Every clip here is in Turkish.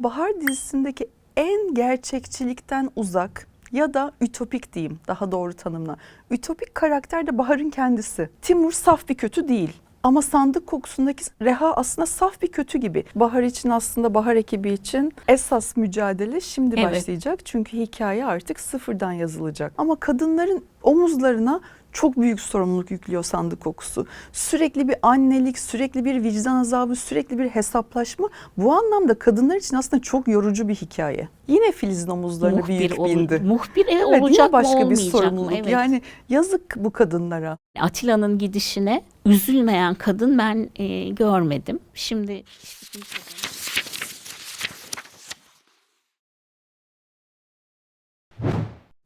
Bahar dizisindeki en gerçekçilikten uzak ya da ütopik diyeyim daha doğru tanımla. Ütopik karakter de Bahar'ın kendisi. Timur saf bir kötü değil. Ama sandık kokusundaki Reha aslında saf bir kötü gibi. Bahar için aslında Bahar ekibi için esas mücadele şimdi Evet. başlayacak. Çünkü hikaye artık sıfırdan yazılacak. Ama kadınların omuzlarına çok büyük sorumluluk yüklüyor sandık kokusu. Sürekli bir annelik, sürekli bir vicdan azabı, sürekli bir hesaplaşma. Bu anlamda kadınlar için aslında çok yorucu bir hikaye. Yine Filiz'in omuzlarına bir yük olur- bindi. Muhbir e, Evet, olacak yine mı başka bir olmayacak sorumluluk. mı? Evet. Yani yazık bu kadınlara. Atilla'nın gidişine üzülmeyen kadın ben e, görmedim. Şimdi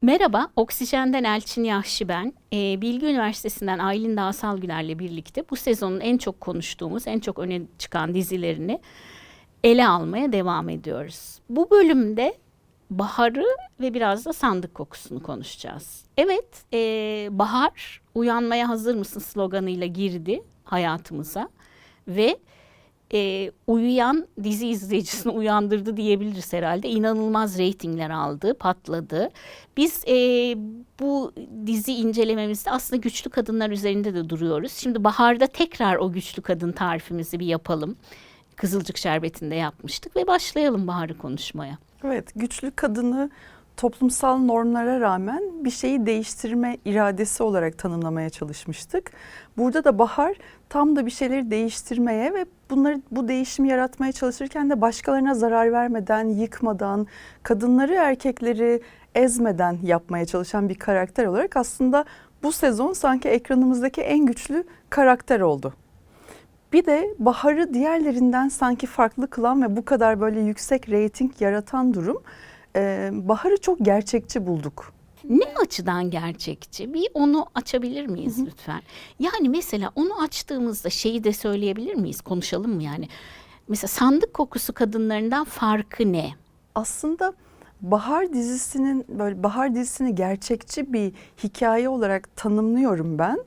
Merhaba, Oksijen'den Elçin Yahşi ben. E, Bilgi Üniversitesi'nden Aylin Dağsal Güler'le birlikte bu sezonun en çok konuştuğumuz, en çok öne çıkan dizilerini ele almaya devam ediyoruz. Bu bölümde baharı ve biraz da sandık kokusunu konuşacağız. Evet, e, bahar uyanmaya hazır mısın sloganıyla girdi hayatımıza ve e, uyuyan dizi izleyicisini uyandırdı diyebiliriz herhalde. İnanılmaz reytingler aldı, patladı. Biz e, bu dizi incelememizde aslında güçlü kadınlar üzerinde de duruyoruz. Şimdi baharda tekrar o güçlü kadın tarifimizi bir yapalım. Kızılcık Şerbeti'nde yapmıştık ve başlayalım Bahar'ı konuşmaya. Evet, güçlü kadını toplumsal normlara rağmen bir şeyi değiştirme iradesi olarak tanımlamaya çalışmıştık. Burada da Bahar tam da bir şeyleri değiştirmeye ve bunları bu değişimi yaratmaya çalışırken de başkalarına zarar vermeden, yıkmadan, kadınları erkekleri ezmeden yapmaya çalışan bir karakter olarak aslında bu sezon sanki ekranımızdaki en güçlü karakter oldu. Bir de Bahar'ı diğerlerinden sanki farklı kılan ve bu kadar böyle yüksek reyting yaratan durum e, Bahar'ı çok gerçekçi bulduk. Ne açıdan gerçekçi? Bir onu açabilir miyiz lütfen? Yani mesela onu açtığımızda şeyi de söyleyebilir miyiz? Konuşalım mı yani? Mesela sandık kokusu kadınlarından farkı ne? Aslında Bahar dizisinin böyle Bahar dizisini gerçekçi bir hikaye olarak tanımlıyorum ben.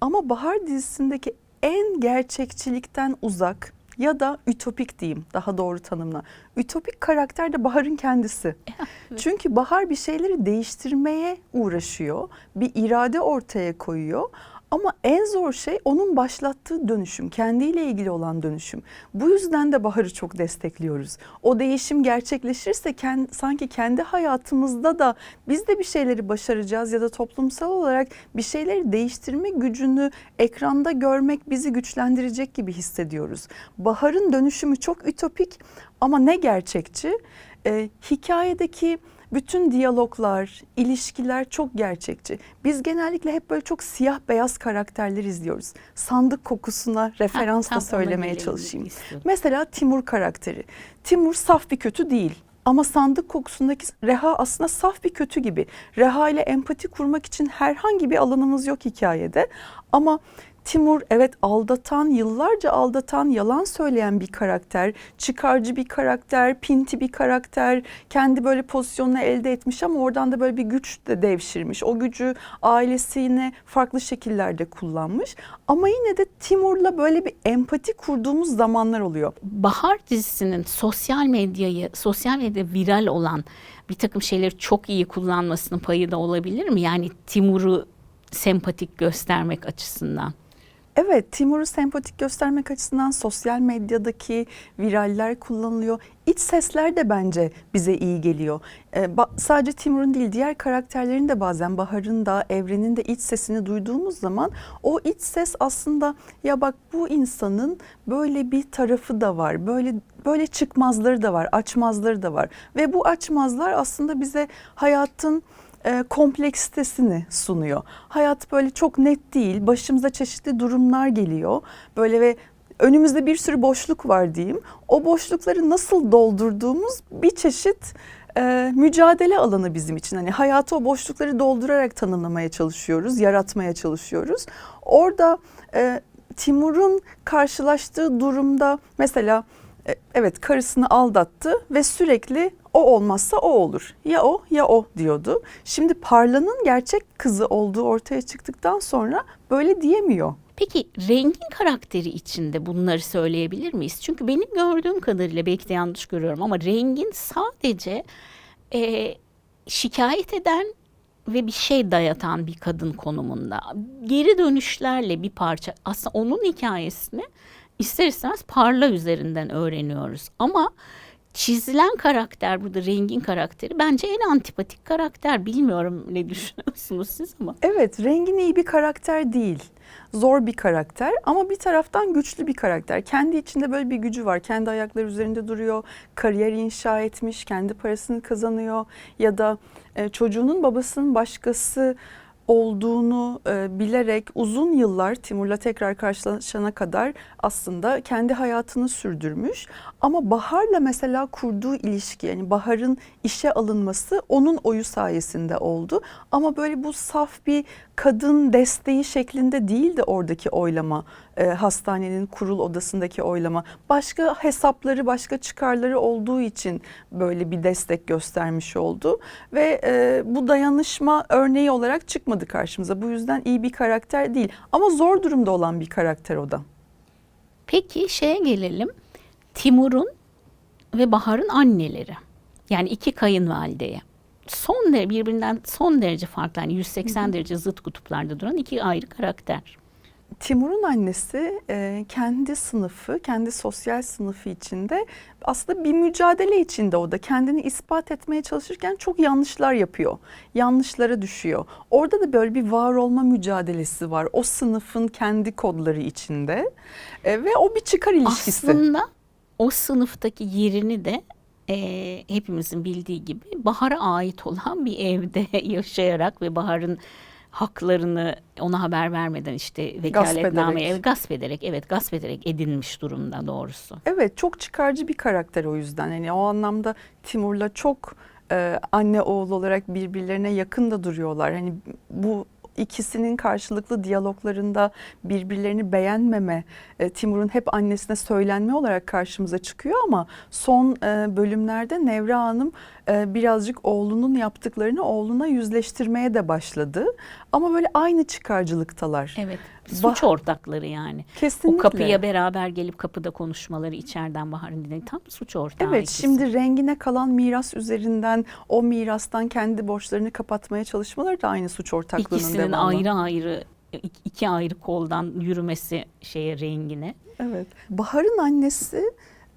Ama Bahar dizisindeki en gerçekçilikten uzak ya da ütopik diyeyim daha doğru tanımla. Ütopik karakter de Bahar'ın kendisi. Çünkü Bahar bir şeyleri değiştirmeye uğraşıyor. Bir irade ortaya koyuyor. Ama en zor şey onun başlattığı dönüşüm, kendiyle ilgili olan dönüşüm. Bu yüzden de Bahar'ı çok destekliyoruz. O değişim gerçekleşirse kend, sanki kendi hayatımızda da biz de bir şeyleri başaracağız ya da toplumsal olarak bir şeyleri değiştirme gücünü ekranda görmek bizi güçlendirecek gibi hissediyoruz. Bahar'ın dönüşümü çok ütopik ama ne gerçekçi? Ee, hikayedeki bütün diyaloglar, ilişkiler çok gerçekçi. Biz genellikle hep böyle çok siyah beyaz karakterler izliyoruz. Sandık kokusuna referans tam da ona söylemeye çalışayım. istiyorum. Mesela Timur karakteri. Timur saf bir kötü değil. Ama sandık kokusundaki Reha aslında saf bir kötü gibi. Reha ile empati kurmak için herhangi bir alanımız yok hikayede. Ama Timur evet aldatan, yıllarca aldatan, yalan söyleyen bir karakter, çıkarcı bir karakter, pinti bir karakter, kendi böyle pozisyonunu elde etmiş ama oradan da böyle bir güç de devşirmiş. O gücü ailesine farklı şekillerde kullanmış. Ama yine de Timur'la böyle bir empati kurduğumuz zamanlar oluyor. Bahar dizisinin sosyal medyayı, sosyal medya viral olan bir takım şeyleri çok iyi kullanmasının payı da olabilir mi? Yani Timur'u sempatik göstermek açısından. Evet, Timur'u sempatik göstermek açısından sosyal medyadaki viraller kullanılıyor. İç sesler de bence bize iyi geliyor. Ee, sadece Timur'un değil, diğer karakterlerin de bazen Bahar'ın da, Evren'in de iç sesini duyduğumuz zaman o iç ses aslında ya bak bu insanın böyle bir tarafı da var. Böyle böyle çıkmazları da var, açmazları da var. Ve bu açmazlar aslında bize hayatın e, kompleksitesini sunuyor. Hayat böyle çok net değil. Başımıza çeşitli durumlar geliyor. Böyle ve önümüzde bir sürü boşluk var diyeyim. O boşlukları nasıl doldurduğumuz bir çeşit e, mücadele alanı bizim için. Hani hayatı o boşlukları doldurarak tanımlamaya çalışıyoruz, yaratmaya çalışıyoruz. Orada e, Timur'un karşılaştığı durumda mesela evet karısını aldattı ve sürekli o olmazsa o olur. Ya o ya o diyordu. Şimdi Parla'nın gerçek kızı olduğu ortaya çıktıktan sonra böyle diyemiyor. Peki rengin karakteri içinde bunları söyleyebilir miyiz? Çünkü benim gördüğüm kadarıyla belki de yanlış görüyorum ama rengin sadece e, şikayet eden ve bir şey dayatan bir kadın konumunda. Geri dönüşlerle bir parça aslında onun hikayesini ister istemez parla üzerinden öğreniyoruz. Ama çizilen karakter burada rengin karakteri bence en antipatik karakter. Bilmiyorum ne düşünüyorsunuz siz ama. Evet, rengin iyi bir karakter değil. Zor bir karakter ama bir taraftan güçlü bir karakter. Kendi içinde böyle bir gücü var. Kendi ayakları üzerinde duruyor. Kariyer inşa etmiş, kendi parasını kazanıyor ya da e, çocuğunun babasının başkası olduğunu e, bilerek uzun yıllar Timur'la tekrar karşılaşana kadar aslında kendi hayatını sürdürmüş. Ama Bahar'la mesela kurduğu ilişki yani Bahar'ın işe alınması onun oyu sayesinde oldu. Ama böyle bu saf bir kadın desteği şeklinde değil de oradaki oylama e, hastanenin kurul odasındaki oylama başka hesapları başka çıkarları olduğu için böyle bir destek göstermiş oldu ve e, bu dayanışma örneği olarak çıkmadı karşımıza bu yüzden iyi bir karakter değil ama zor durumda olan bir karakter o da. Peki şeye gelelim. Timur'un ve Bahar'ın anneleri. Yani iki kayınvalideye. Son derece birbirinden son derece farklı. Yani 180 derece zıt kutuplarda duran iki ayrı karakter. Timur'un annesi e, kendi sınıfı, kendi sosyal sınıfı içinde aslında bir mücadele içinde o da kendini ispat etmeye çalışırken çok yanlışlar yapıyor. Yanlışlara düşüyor. Orada da böyle bir var olma mücadelesi var. O sınıfın kendi kodları içinde E, ve o bir çıkar ilişkisi. Aslında o sınıftaki yerini de e, hepimizin bildiği gibi Bahar'a ait olan bir evde yaşayarak ve Bahar'ın haklarını ona haber vermeden işte vekaletname ederek. ev gasp ederek evet gasp ederek edinmiş durumda doğrusu. Evet çok çıkarcı bir karakter o yüzden. Yani o anlamda Timur'la çok e, anne oğul olarak birbirlerine yakın da duruyorlar. Hani bu ikisinin karşılıklı diyaloglarında birbirlerini beğenmeme e, Timur'un hep annesine söylenme olarak karşımıza çıkıyor ama son e, bölümlerde Nevra Hanım e, birazcık oğlunun yaptıklarını oğluna yüzleştirmeye de başladı. Ama böyle aynı çıkarcılıktalar. Evet Bah- suç ortakları yani. Kesinlikle. O kapıya beraber gelip kapıda konuşmaları içeriden Bahar'ın. Tam suç ortağı Evet ikisi. şimdi rengine kalan miras üzerinden o mirastan kendi borçlarını kapatmaya çalışmaları da aynı suç ortaklığının İkisinin devamı. ayrı ayrı ik- iki ayrı koldan yürümesi şeye rengine. Evet. Bahar'ın annesi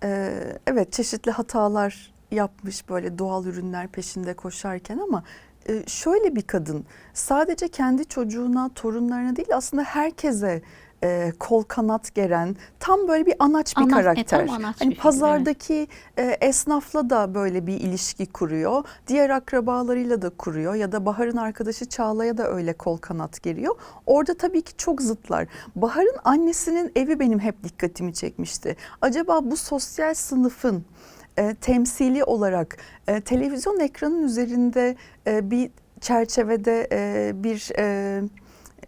e, evet çeşitli hatalar yapmış böyle doğal ürünler peşinde koşarken ama e, şöyle bir kadın sadece kendi çocuğuna torunlarına değil aslında herkese e, kol kanat geren tam böyle bir anaç bir e, karakter. tam anaç bir hani figür, pazardaki e, esnafla da böyle bir ilişki kuruyor. Diğer akrabalarıyla da kuruyor ya da Bahar'ın arkadaşı Çağla'ya da öyle kol kanat geliyor. Orada tabii ki çok zıtlar. Bahar'ın annesinin evi benim hep dikkatimi çekmişti. Acaba bu sosyal sınıfın e, temsili olarak e, televizyon ekranın üzerinde e, bir çerçevede e, bir e,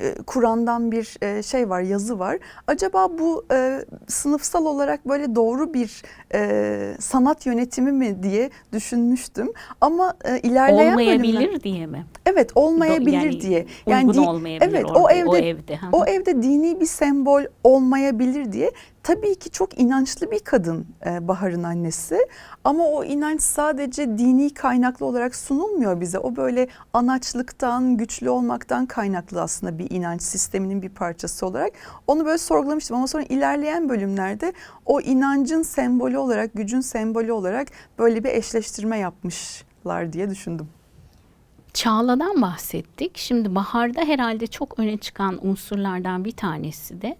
e, Kur'an'dan bir e, şey var, yazı var. Acaba bu e, sınıfsal olarak böyle doğru bir e, sanat yönetimi mi diye düşünmüştüm. Ama e, ilerleyen Olmayabilir bölümler- diye mi? Evet, olmayabilir yani diye. Uygun di- olmayabilir evet, orada, o evde o evde. O evde dini bir sembol olmayabilir diye. Tabii ki çok inançlı bir kadın e, Bahar'ın annesi ama o inanç sadece dini kaynaklı olarak sunulmuyor bize. O böyle anaçlıktan, güçlü olmaktan kaynaklı aslında bir inanç sisteminin bir parçası olarak. Onu böyle sorgulamıştım ama sonra ilerleyen bölümlerde o inancın sembolü olarak, gücün sembolü olarak böyle bir eşleştirme yapmışlar diye düşündüm. Çağla'dan bahsettik. Şimdi Bahar'da herhalde çok öne çıkan unsurlardan bir tanesi de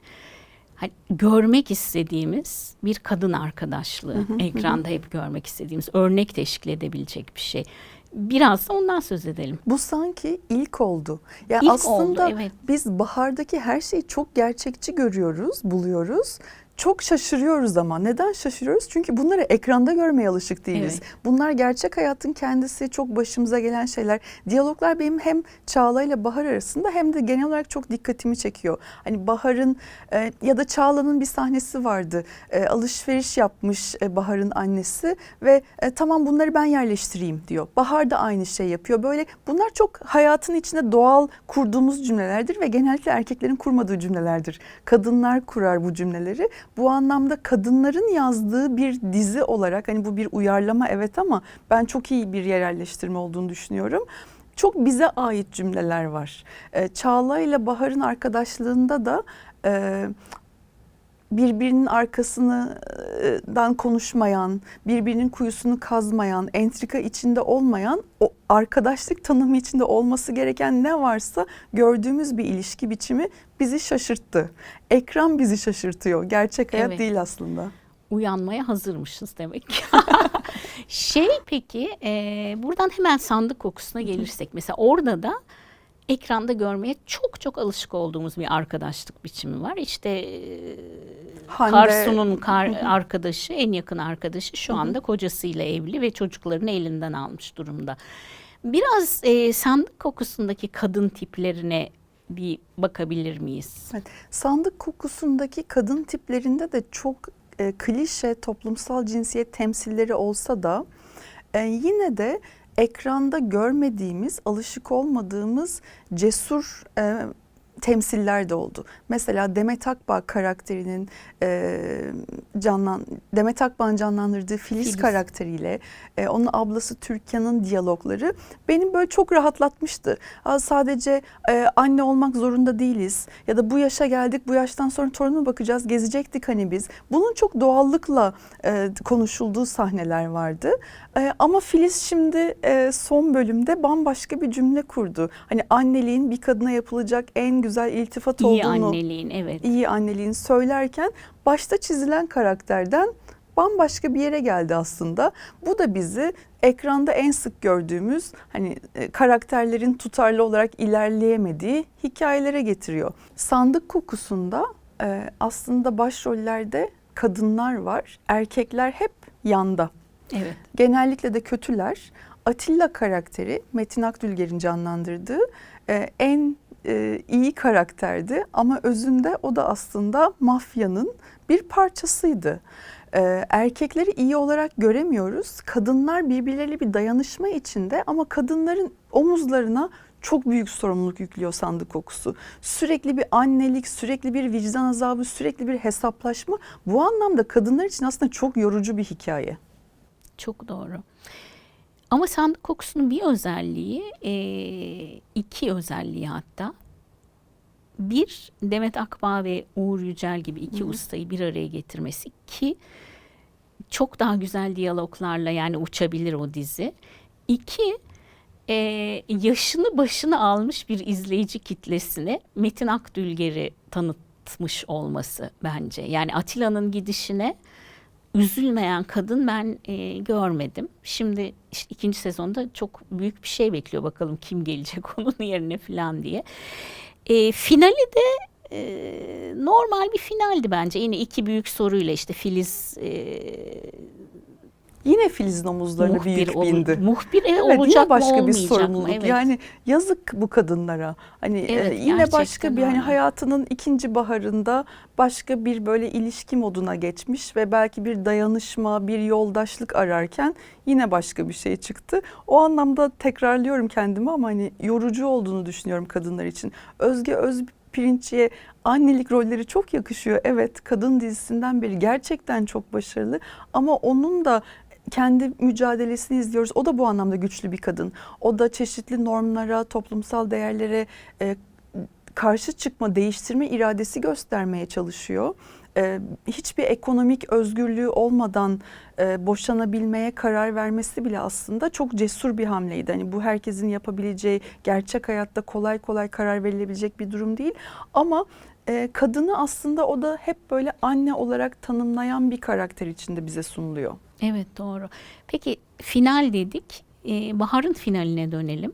hani görmek istediğimiz bir kadın arkadaşlığı. Ekranda hep görmek istediğimiz, örnek teşkil edebilecek bir şey. Biraz da ondan söz edelim. Bu sanki ilk oldu. Ya İlk aslında oldu, evet. biz bahardaki her şeyi çok gerçekçi görüyoruz, buluyoruz. Çok şaşırıyoruz ama neden şaşırıyoruz? Çünkü bunları ekranda görmeye alışık değiliz. Evet. Bunlar gerçek hayatın kendisi çok başımıza gelen şeyler. Diyaloglar benim hem Çağla ile Bahar arasında hem de genel olarak çok dikkatimi çekiyor. Hani Bahar'ın e, ya da Çağla'nın bir sahnesi vardı. E, alışveriş yapmış e, Bahar'ın annesi ve e, tamam bunları ben yerleştireyim diyor. Bahar da aynı şey yapıyor. Böyle bunlar çok hayatın içinde doğal kurduğumuz cümlelerdir ve genellikle erkeklerin kurmadığı cümlelerdir. Kadınlar kurar bu cümleleri. Bu anlamda kadınların yazdığı bir dizi olarak hani bu bir uyarlama evet ama ben çok iyi bir yerelleştirme olduğunu düşünüyorum. Çok bize ait cümleler var. Ee, Çağla ile Bahar'ın arkadaşlığında da e, birbirinin arkasından konuşmayan, birbirinin kuyusunu kazmayan, entrika içinde olmayan, o arkadaşlık tanımı içinde olması gereken ne varsa gördüğümüz bir ilişki biçimi bizi şaşırttı. Ekran bizi şaşırtıyor. Gerçek hayat Evet. değil aslında. Uyanmaya hazırmışız demek ki. şey peki e, buradan hemen sandık kokusuna gelirsek mesela orada da ekranda görmeye çok çok alışık olduğumuz bir arkadaşlık biçimi var. İşte e, Hande- Karsu'nun kar- arkadaşı, en yakın arkadaşı şu anda kocasıyla evli ve çocuklarını elinden almış durumda. Biraz e, sandık kokusundaki kadın tiplerine bir bakabilir miyiz? Evet, sandık kokusundaki kadın tiplerinde de çok e, klişe toplumsal cinsiyet temsilleri olsa da e, yine de ekranda görmediğimiz, alışık olmadığımız cesur e, temsiller de oldu. Mesela Demet Akbağ karakterinin e, canlan Demet Akbağ'ın canlandırdığı Filiz, Filiz. karakteriyle e, onun ablası Türkan'ın diyalogları beni böyle çok rahatlatmıştı. Aa, sadece e, anne olmak zorunda değiliz ya da bu yaşa geldik bu yaştan sonra torunuma bakacağız gezecektik hani biz. Bunun çok doğallıkla e, konuşulduğu sahneler vardı. E, ama Filiz şimdi e, son bölümde bambaşka bir cümle kurdu. Hani anneliğin bir kadına yapılacak en güzel iltifat İyi olduğunu anneliğin evet. iyi anneliğini söylerken başta çizilen karakterden bambaşka bir yere geldi aslında. Bu da bizi ekranda en sık gördüğümüz hani e, karakterlerin tutarlı olarak ilerleyemediği hikayelere getiriyor. Sandık kokusunda e, aslında başrollerde kadınlar var. Erkekler hep yanda. Evet. Genellikle de kötüler. Atilla karakteri Metin Akdülger'in canlandırdığı e, en e, iyi karakterdi ama özünde o da aslında mafyanın bir parçasıydı. E, erkekleri iyi olarak göremiyoruz. Kadınlar birbirleriyle bir dayanışma içinde ama kadınların omuzlarına çok büyük sorumluluk yüklüyor sandık kokusu. Sürekli bir annelik, sürekli bir vicdan azabı, sürekli bir hesaplaşma. Bu anlamda kadınlar için aslında çok yorucu bir hikaye. Çok doğru. Ama sandık kokusunun bir özelliği, eee, iki özelliği hatta. Bir, Demet Akbağ ve Uğur Yücel gibi iki ustayı bir araya getirmesi ki çok daha güzel diyaloglarla yani uçabilir o dizi. İki, eee, yaşını başını almış bir izleyici kitlesine Metin Akdülger'i tanıtmış olması bence. Yani Atilla'nın gidişine üzülmeyen kadın ben e, görmedim. Şimdi işte ikinci sezonda çok büyük bir şey bekliyor bakalım kim gelecek onun yerine falan diye. E, finali de e, normal bir finaldi bence. Yine iki büyük soruyla işte Filiz e, Yine Filiz'in omuzlarına muhbir büyük olur. bindi. Muhbir e, Evet olacak yine mı başka bir sorumluluk. mı? Evet. Yani yazık bu kadınlara. Hani e, Evet, yine başka bir hani öyle. hayatının ikinci baharında başka bir böyle ilişki moduna geçmiş ve belki bir dayanışma, bir yoldaşlık ararken yine başka bir şey çıktı. O anlamda tekrarlıyorum kendimi ama hani yorucu olduğunu düşünüyorum kadınlar için. Özge Özpirinççi'ye annelik rolleri çok yakışıyor. Evet kadın dizisinden beri gerçekten çok başarılı ama onun da kendi mücadelesini izliyoruz. O da bu anlamda güçlü bir kadın. O da çeşitli normlara, toplumsal değerlere e, karşı çıkma, değiştirme iradesi göstermeye çalışıyor. E, hiçbir ekonomik özgürlüğü olmadan e, boşanabilmeye karar vermesi bile aslında çok cesur bir hamleydi. Hani bu herkesin yapabileceği, gerçek hayatta kolay kolay karar verilebilecek bir durum değil. Ama e, kadını aslında o da hep böyle anne olarak tanımlayan bir karakter içinde bize sunuluyor. Evet doğru. Peki final dedik. E, Bahar'ın finaline dönelim.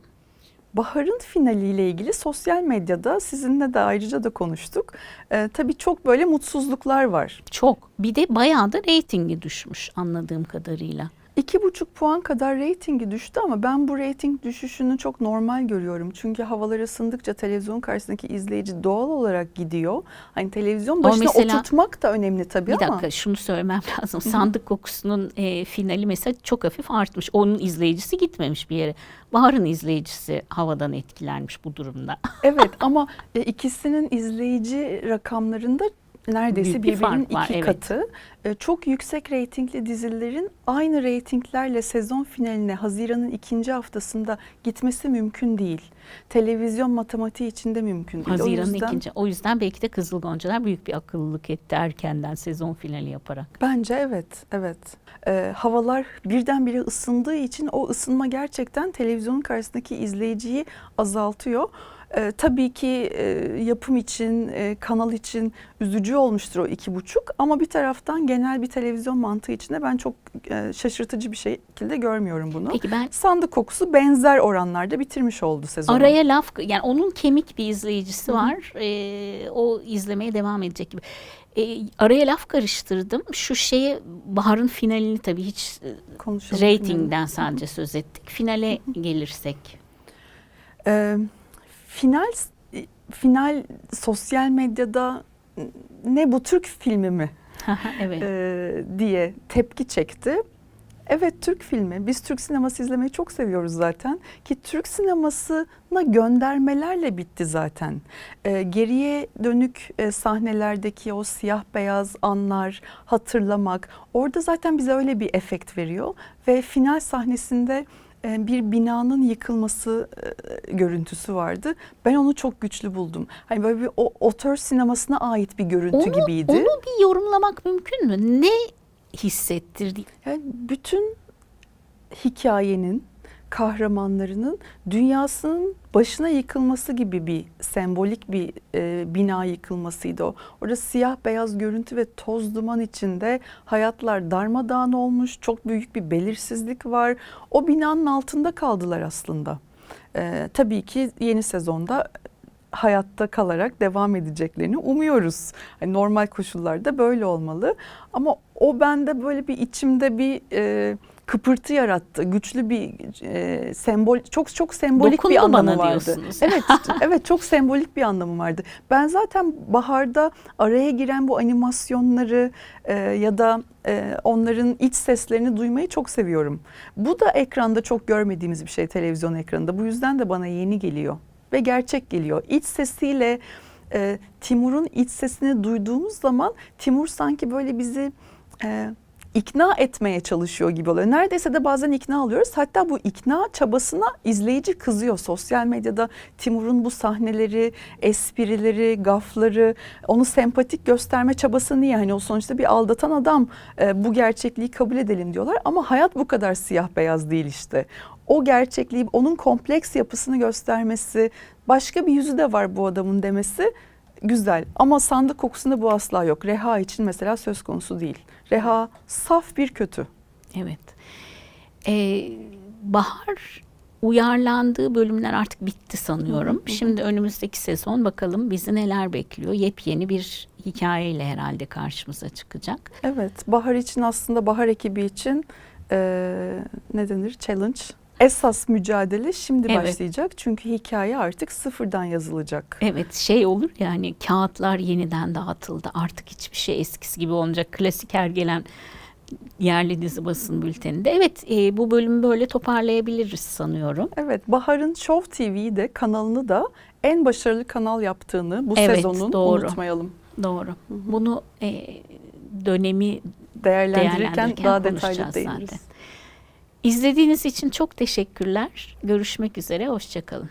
Bahar'ın finaliyle ilgili sosyal medyada sizinle de ayrıca da konuştuk. Ee, tabii çok böyle mutsuzluklar var. Çok. Bir de bayağı da reytingi düşmüş anladığım kadarıyla. İki buçuk puan kadar reytingi düştü ama ben bu reyting düşüşünü çok normal görüyorum. Çünkü havalar ısındıkça televizyon karşısındaki izleyici doğal olarak gidiyor. Hani televizyon başına mesela- oturtmak da önemli tabii bir ama. dakika şunu söylemem lazım. Sandık kokusunun e, finali mesela çok hafif artmış. Onun izleyicisi gitmemiş bir yere. Bahar'ın izleyicisi havadan etkilenmiş bu durumda. Evet ama e, ikisinin izleyici rakamlarında neredeyse Büyük bir birbirinin fark var, iki evet. katı. E, Çok yüksek reytingli dizilerin aynı reytinglerle sezon finaline Haziran'ın ikinci haftasında gitmesi mümkün değil. Televizyon matematiği içinde mümkün değil. O Haziran'ın yüzden ikinci. O yüzden belki de Kızıl Goncalar büyük bir akıllılık etti erkenden sezon finali yaparak. Bence evet, evet. E, havalar birdenbire ısındığı için o ısınma gerçekten televizyonun karşısındaki izleyiciyi azaltıyor. E, tabii ki e, yapım için, e, kanal için üzücü olmuştur o iki buçuk ama bir taraftan genel bir televizyon mantığı içinde ben çok e, şaşırtıcı bir şekilde görmüyorum bunu. Peki ben Sandık kokusu benzer oranlarda bitirmiş oldu sezonu. araya laf yani onun kemik bir izleyicisi var. Ee, o izlemeye devam edecek gibi. Ee, araya laf karıştırdım. Şu şeye Bahar'ın finalini tabii hiç e, Konuşalım. Ratingden sadece söz ettik. Finale gelirsek. Ee, final final sosyal medyada ne bu Türk filmi mi evet. e, diye tepki çekti. Evet Türk filmi. Biz Türk sineması izlemeyi çok seviyoruz zaten. Ki Türk sinemasına göndermelerle bitti zaten. Ee, geriye dönük e, sahnelerdeki o siyah beyaz anlar hatırlamak. Orada zaten bize öyle bir efekt veriyor. Ve final sahnesinde bir binanın yıkılması e, görüntüsü vardı. Ben onu çok güçlü buldum. Hani böyle bir o otör sinemasına ait bir görüntü Onu, gibiydi. onu bir yorumlamak mümkün mü? Ne hissettirdi? Yani bütün hikayenin kahramanlarının dünyasının başına yıkılması gibi bir sembolik bir e, bina yıkılmasıydı o. Orada siyah beyaz görüntü ve toz duman içinde hayatlar darmadağın olmuş, çok büyük bir belirsizlik var. O binanın altında kaldılar aslında. E, tabii ki yeni sezonda hayatta kalarak devam edeceklerini umuyoruz. Hani normal koşullarda böyle olmalı. Ama o bende böyle bir içimde bir e, kıpırtı yarattı. Güçlü bir e, sembol, çok çok sembolik Dokundu bir anlamı bana vardı. diyorsunuz. Evet, evet çok sembolik bir anlamı vardı. Ben zaten baharda araya giren bu animasyonları e, ya da e, onların iç seslerini duymayı çok seviyorum. Bu da ekranda çok görmediğimiz bir şey televizyon ekranında. Bu yüzden de bana yeni geliyor ve gerçek geliyor. İç sesiyle e, Timur'un iç sesini duyduğumuz zaman Timur sanki böyle bizi e, ikna etmeye çalışıyor gibi oluyor. Neredeyse de bazen ikna alıyoruz. Hatta bu ikna çabasına izleyici kızıyor. Sosyal medyada Timur'un bu sahneleri, esprileri, gafları, onu sempatik gösterme çabası niye? Hani o sonuçta bir aldatan adam e, bu gerçekliği kabul edelim diyorlar. Ama hayat bu kadar siyah beyaz değil işte. O gerçekliği, onun kompleks yapısını göstermesi, başka bir yüzü de var bu adamın demesi güzel. Ama sandık kokusunda bu asla yok. Reha için mesela söz konusu değil. Reha saf bir kötü. Evet. Ee, Bahar uyarlandığı bölümler artık bitti sanıyorum. Şimdi önümüzdeki sezon bakalım bizi neler bekliyor. Yepyeni bir hikayeyle herhalde karşımıza çıkacak. Evet, Bahar için aslında Bahar ekibi için eee, ne denir? Challenge. Esas mücadele şimdi Evet. başlayacak. Çünkü hikaye artık sıfırdan yazılacak. Evet şey olur yani kağıtlar yeniden dağıtıldı. Artık hiçbir şey eskisi gibi olmayacak. Klasik her gelen yerli dizi basın bülteninde. Evet e, bu bölümü böyle toparlayabiliriz sanıyorum. Evet, Bahar'ın Show TV'yi de kanalını da en başarılı kanal yaptığını bu Evet, sezonun doğru. unutmayalım. Doğru. Bunu e, dönemi Değerlendirirken Değerlendirirken daha detaylı değiniriz. zaten. İzlediğiniz için çok teşekkürler. Görüşmek üzere. Hoşçakalın.